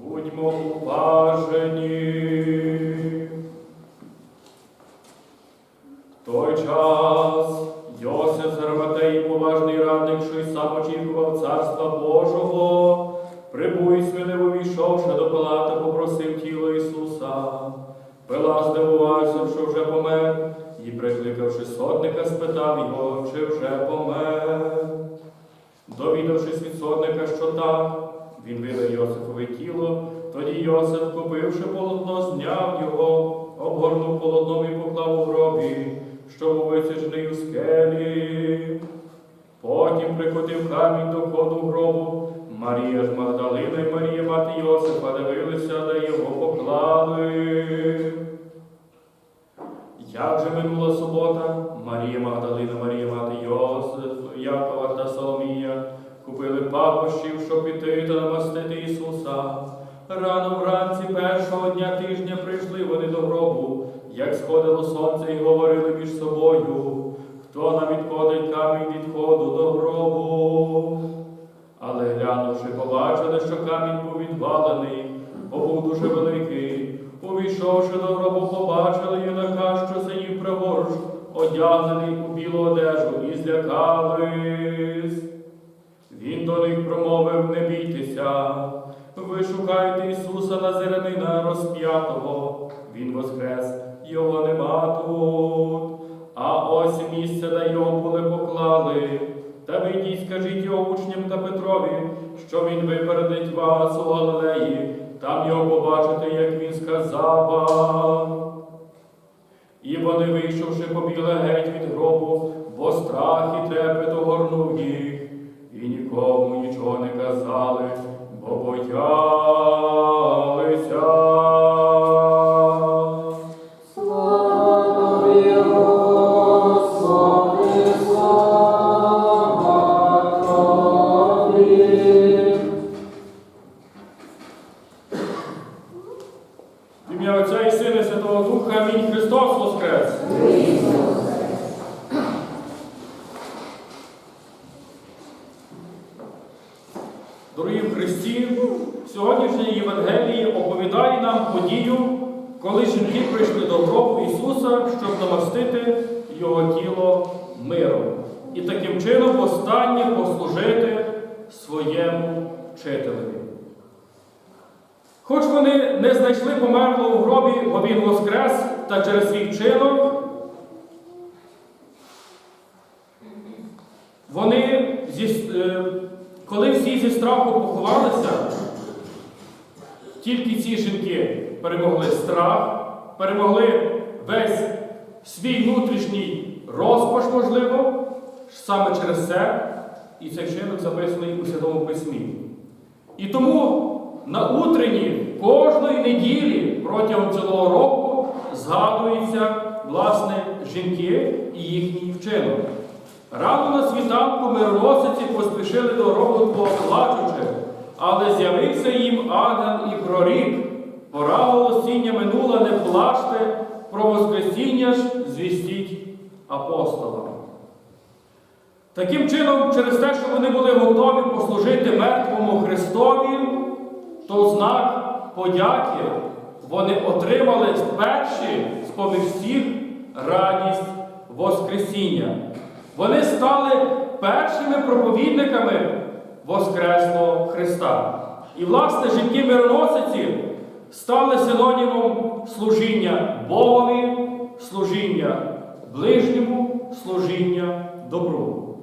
Будьмо уважені. В той час Йосиф з Арматеї, поважний радник, що й сам очікував царства Божого, прибув і сміливо війшовши до Пилата, попросив тіло Ісуса. Пилат здивувався, що вже помер, і, прикликавши сотника, спитав його, чи вже помер. Довідавшись від сотника, що так, він видав Йосифове тіло, тоді Йосиф, купивши полотно, зняв його, обгорнув полотном і поклав у гробі, що був висаджений у скелі. Потім прикотив камінь до входу гробу. Марія ж Магдалина і Марія мати Йосифа дивилися, де його поклали. Як же минула субота, Марія Магдалина, Марія мати Йосиф, Якова та Соломія купили пахощів, щоб піти та намастити Ісуса. Рано вранці першого дня тижня прийшли вони до гробу, як сходило сонце, і говорили між собою, хто нам відходить камінь від входу до гробу. Але глянувши, побачили, що камінь був відвалений, бо був дуже великий. Увійшовши до гробу, побачили юнака, що сидів праворуч, одягнений у білу одежу, і злякались. Він до них промовив, не бійтеся. Ви шукаєте Ісуса Назирянина розп'ятого. Він воскрес, його нема тут. А ось місце, де його були поклали. Та ви йдіть, скажіть його учням та Петрові, що він випередить вас у Галилеї, там його побачите, як він сказав вам. І вони, вийшовши, побігли геть від гробу, бо страх і трепет огорнув їх, нікому нічого не казали, бо боялися. Хоч вони не знайшли померлого у гробі, бо він воскрес та через свій вчинок, вони, е, коли всі зі страху поховалися, тільки ці жінки перемогли страх, перемогли весь свій внутрішній розпач, можливо, саме через це, і цей вчинок записаний у Святому Письмі. І тому на утренні кожної неділі протягом цілого року згадуються власне жінки і їхній вчинок. Рано на світанку мироносиці поспішили до гробу плачучи, але з'явився їм ангел і прорік. Пора голосіння минула, не плачте, про Воскресіння ж звістіть апостолам. Таким чином, через те, що вони були готові послужити мертвому Христові, то знак подяки вони отримали перші з поміж всіх радість Воскресіння. Вони стали першими проповідниками Воскреслого Христа. І, власне, жінки мироносиці стали синонімом служіння Богові, служіння ближньому, служіння добру.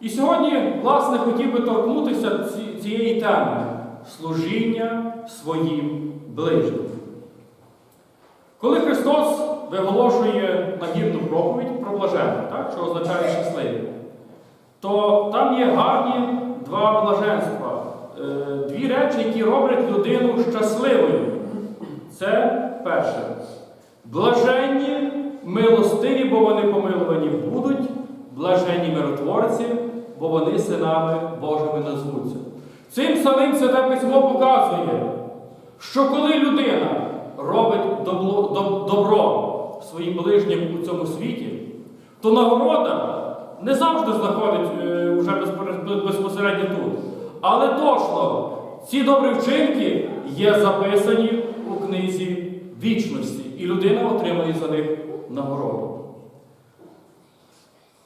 І сьогодні, власне, хотів би торкнутися цієї теми служіння своїм ближнім. Коли Христос виголошує нагірну проповідь про блаженне, так, що означає щасливі, то там є гарні два блаженства, е, дві речі, які роблять людину щасливою. Це перше. Блаженні, милостиві, бо вони помилувані будуть, блаженні миротворці, бо вони синами Божими назвуться. Цим самим Святе Письмо показує, що коли людина робить добро своїм ближнім у цьому світі, то нагорода не завжди знаходить е, вже безпосередньо тут. Але точно ці добрі вчинки є записані у книзі вічності, і людина отримає за них нагороду.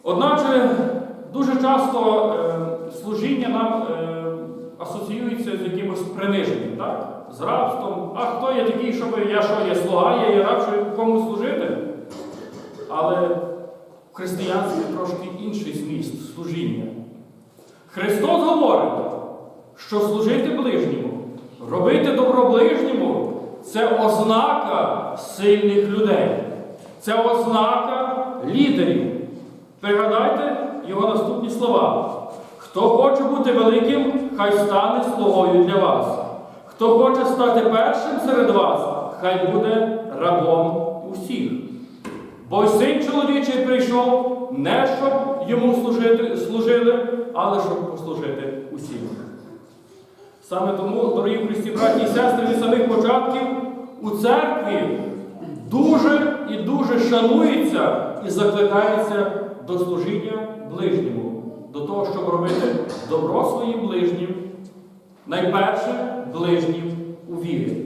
Одначе дуже часто е, служіння нам е, асоціюється з якимось приниженням, так? З рабством. А хто я такий, щоб я що є слуга, я є раб, щоб комусь служити? Але в християнстві трошки інший зміст служіння. Христос говорить, що служити ближньому, робити добро ближньому це ознака сильних людей, це ознака лідерів. Пригадайте його наступні слова. Хто хоче бути великим, хай стане слугою для вас. Хто хоче стати першим серед вас, хай буде рабом усіх. Бо син чоловічий прийшов не щоб йому служити, служили, але щоб послужити усім. Саме тому, дорогі Христі, браті і сестри, від самих початків у церкві дуже і дуже шанується і закликається до служіння ближньому, до того, щоб робити добро своїм ближнім, найперше ближнім у вірі.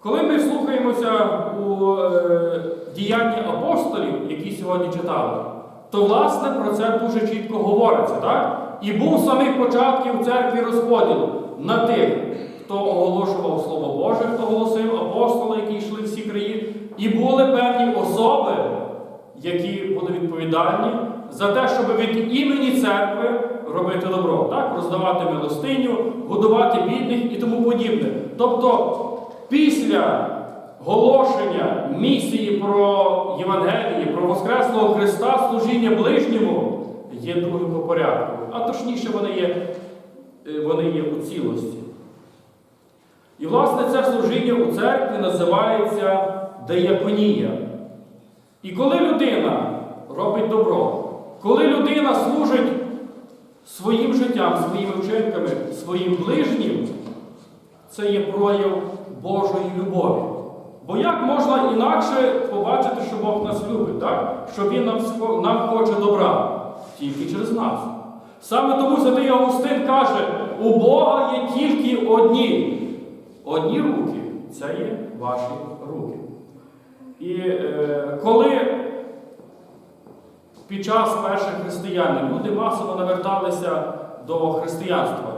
Коли ми слухаємося у е, діянні апостолів, які сьогодні читали, то власне про це дуже чітко говориться. так? І був самих початків у церкві розподіл на тих, хто оголошував Слово Боже, хто голосив апостоли, які йшли всі краї, і були певні особи, які були відповідальні за те, щоб від імені церкви робити добро, так? роздавати милостиню, годувати бідних і тому подібне. Тобто, після голошення місії про Євангелії, про Воскреслого Христа, служіння ближньому є другим по порядку. А точніше, вони є, е, вони є у цілості. І, власне, це служіння у церкві називається деяконія. І коли людина робить добро, коли людина служить своїм життям, своїми вчинками, своїм ближнім, це є прояв Божої любові. Бо як можна інакше побачити, що Бог нас любить, так? що Він нам, нам хоче добра, тільки через нас. Саме тому Святий Августин каже, у Бога є тільки одні. Одні руки це є ваші руки. І е, коли під час перших християн люди масово наверталися до християнства,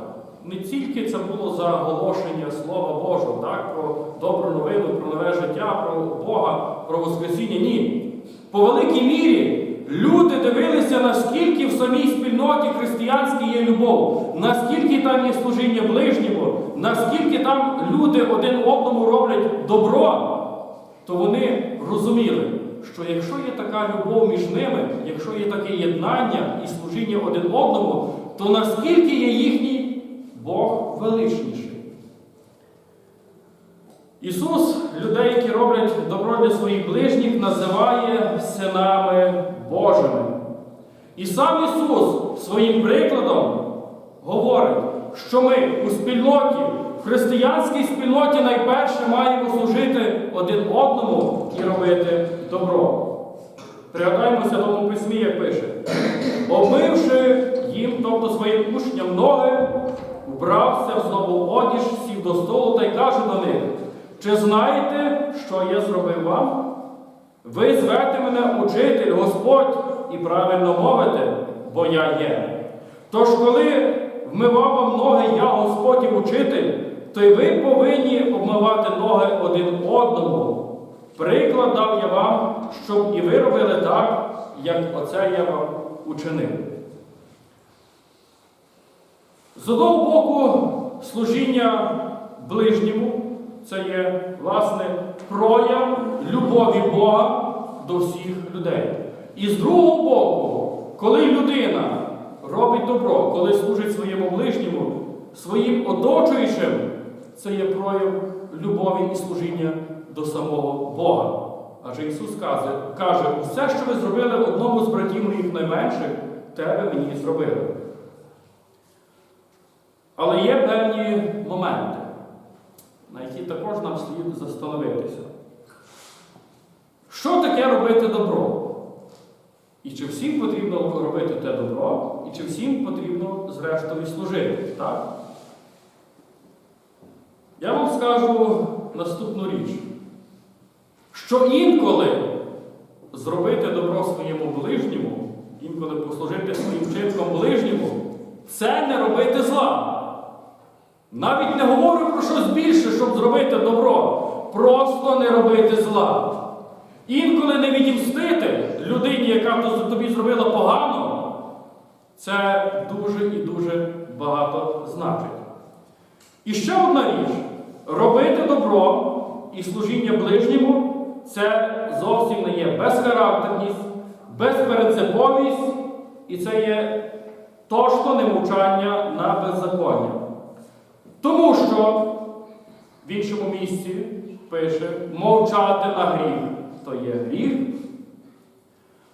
не тільки це було заголошення Слова Божого, так, про добру новину, про нове життя, про Бога, про Воскресіння. Ні. По великій мірі люди дивилися, наскільки в самій спільноті християнській є любов, наскільки там є служіння ближнього, наскільки там люди один одному роблять добро, то вони розуміли, що якщо є така любов між ними, якщо є таке єднання і служіння один одному, то наскільки є їхній Бог величніший. Ісус людей, які роблять добро для своїх ближніх, називає синами Божими. І сам Ісус своїм прикладом говорить, що ми у спільноті, в християнській спільноті найперше маємо служити один одному і робити добро. Пригадаємо в Святому Письмі, як пише, обмивши їм, тобто своїм учням ноги, вбрався в знову одіж, сів до столу та й каже до них, чи знаєте, що я зробив вам? Ви звете мене учитель, Господь, і правильно мовите, бо я є. Тож, коли вмивав вам ноги я, Господь і учитель, то й ви повинні обмивати ноги один одному. Приклад дав я вам, щоб і ви робили так, як оце я вам учинив. З одного боку, служіння ближньому це є, власне, прояв любові Бога до всіх людей. І з другого боку, коли людина робить добро, коли служить своєму ближньому, своїм оточуючим, це є прояв любові і служіння до самого Бога. Адже Ісус каже, каже, все, що ви зробили одному з братів моїх найменших, те ви мені зробили. Але є певні моменти, на які також нам слід застановитися. Що таке робити добро? І чи всім потрібно робити те добро, і чи всім потрібно, зрештою, служити? Так? Скажу наступну річ, що інколи зробити добро своєму ближньому, інколи послужити своїм вчинком ближньому, це не робити зла. Навіть не говорю про щось більше, щоб зробити добро. Просто не робити зла. Інколи не відімстити людині, яка тобі зробила погано, це дуже і дуже багато значить. І ще одна річ: робити добро і служіння ближньому це зовсім не є безхарактерність, безперенциповість, і це є точно мовчання на беззаконня. Тому що в іншому місці пише мовчати на гріх то є гріх,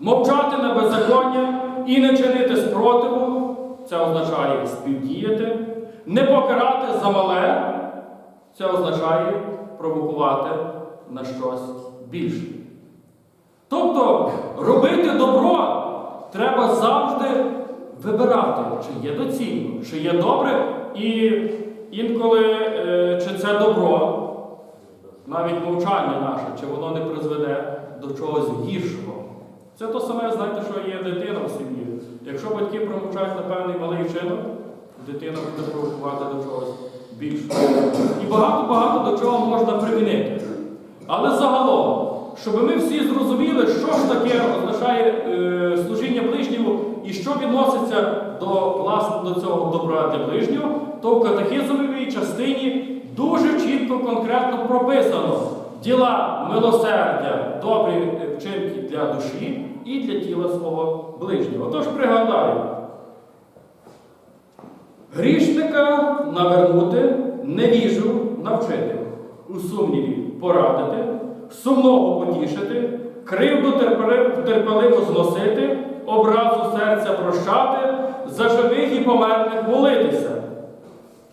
мовчати на беззаконня і не чинити спротиву це означає співдіяти, не покарати за мале це означає провокувати на щось більше. Тобто робити добро треба завжди вибирати, чи є доцільно, чи є добре, і інколи е, чи це добро, навіть мовчання наше, чи воно не призведе до чогось гіршого. Це то саме, знаєте, що є дитина в сім'ї. Якщо батьки промовчають на певний малий вчинок, дитина буде провокувати до чогось більшого. І багато-багато до чого можна примінити. Але загалом, щоб ми всі зрозуміли, що ж таке означає е, служіння ближньому і що відноситься до власне до цього добра для ближнього, то в катехизмовій частині дуже чітко, конкретно прописано діла милосердя, добрі вчинки для душі і для тіла свого ближнього. Отож пригадаю, Грішника навернути, невіжу навчити, у сумніві порадити, сумного потішити, кривду терпеливо зносити, образу серця прощати, за живих і померлих молитися,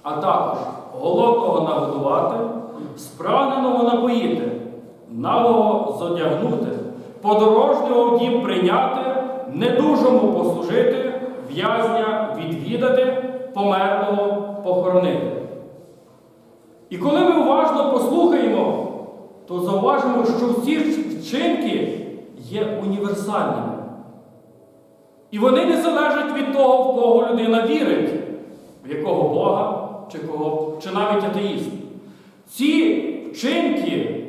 а також голодного нагодувати, спраненого напоїти, нагого зодягнути, подорожнього в дім прийняти, недужому послужити, в'язня відвідати, померлого похоронити. І коли ми уважно послухаємо, то зауважимо, що всі вчинки є універсальними. І вони не залежать від того, в кого людина вірить, в якого Бога, чи, кого, чи навіть атеїст. Ці вчинки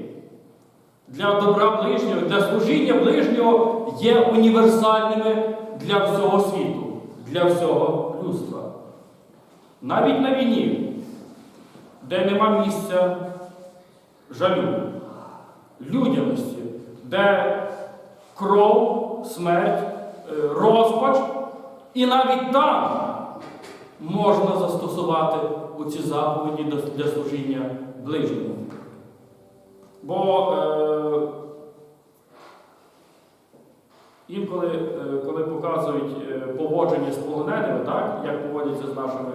для добра ближнього, для служіння ближнього є універсальними для всього світу, для всього людства. Навіть на війні, де нема місця жалю, людяності, де кров, смерть, е, розпач, і навіть там можна застосувати оці заповіді для служіння ближньому. Бо е, інколи, е, коли показують е, поводження з полоненими, так, як поводяться з нашими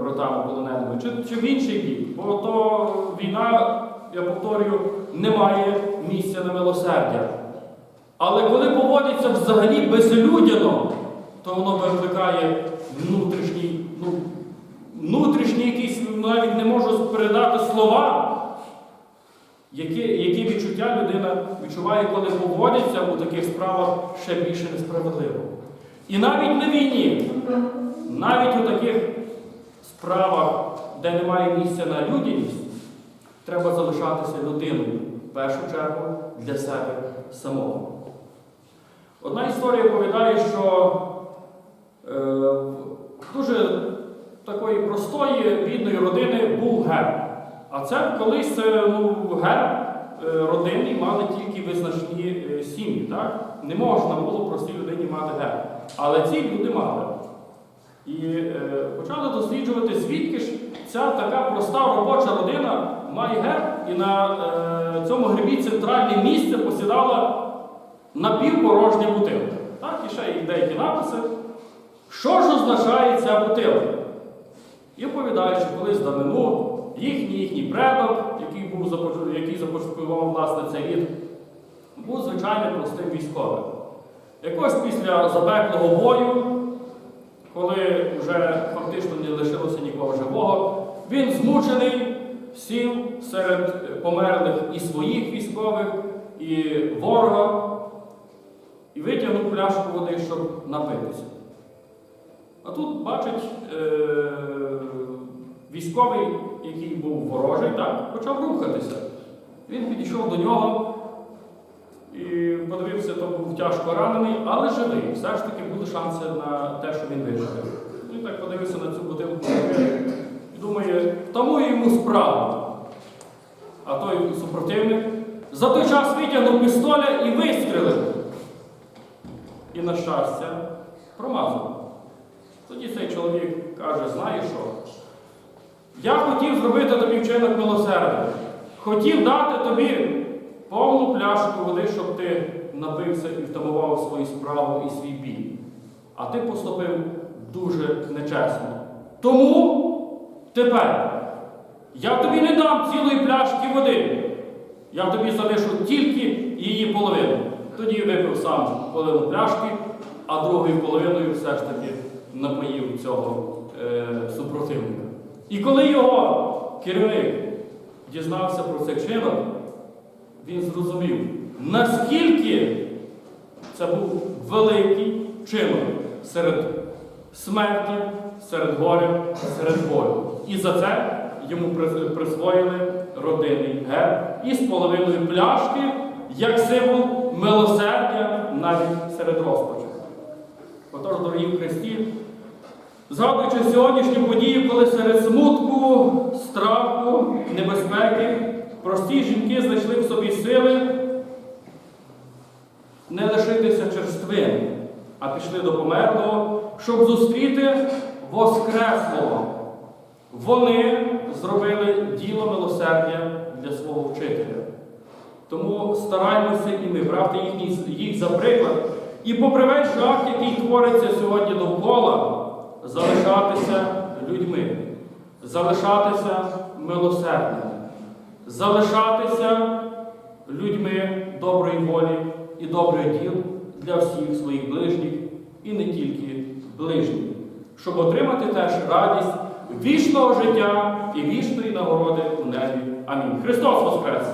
братами полоненими, чи, чи в інший бік, бо то війна, я повторюю, не має місця на милосердя. Але коли поводиться взагалі безлюдяно, то воно викликає внутрішній, ну, внутрішній якийсь, навіть не можу передати слова, які, які відчуття людина відчуває, коли поводиться у таких справах ще більше несправедливо. І навіть на війні, навіть у таких справах, де немає місця на людяність, треба залишатися людиною в першу чергу для себе самого. Одна історія оповідає, що е, дуже такої простої бідної родини був герб. А це колись е, ну, герб е, родинний мали тільки визначні е, сім'ї. Не можна було простій людині мати герб. Але ці люди мали. І е, почали досліджувати, звідки ж ця така проста робоча родина має герб, і на е, цьому грибі центральне місце посідала напівпорожня бутилка. Так, і ще є деякі написи. Що ж означає ця бутилка? І оповідає, що колись давнину їхній їхній предок, який був який започаткував власне цей рід, був звичайним простим військовим. Якось після запеклого бою, коли вже фактично не лишилося нікого живого, він змучений, сів серед померлих і своїх військових, і ворога, і витягнув пляшку води, щоб напитися. А тут бачить е- військовий, який був ворожий, так, почав рухатися. Він підійшов до нього і подивився, то був тяжко ранений, але живий. Все ж таки були шанси на те, що він виживе. Він так подивився на цю бутилку і думає, тому йому справа. А той супротивник за той час витягнув пістоля і вистрілив. І, на щастя, промазав. Тоді цей чоловік каже, знаєш що? Я хотів зробити тобі вчинок милосердя. Хотів дати тобі повну пляшку води, щоб ти напився і втамував свою справу і свій біль. А ти поступив дуже нечесно. Тому тепер я тобі не дам цілої пляшки води. Я тобі залишу тільки її половину. Тоді випив сам половину пляшки, а другою половиною все ж таки напоїв цього е, супротивника. І коли його керівник дізнався про цей чинок, він зрозумів, наскільки це був великий чинок серед смерті, серед горя, серед болю. І за це йому присвоїли родинний герб із половиною пляшки, як символ милосердя навіть серед розпачу. Отож, дорогі в Христі, згадуючи сьогоднішню подію, коли серед смутку, страху, небезпеки, прості жінки знайшли в собі сили не лишитися черствим, а пішли до померлого, щоб зустріти Воскреслого. Вони зробили діло милосердя для свого вчителя. Тому стараємося і ми брати їхній, їх за приклад. І попри весь жах, який твориться сьогодні довкола, залишатися людьми, залишатися милосердними, залишатися людьми доброї волі і добрих діл для всіх своїх ближніх і не тільки ближніх, щоб отримати теж радість вічного життя і вічної нагороди у небі. Амінь. Христос Воскрес!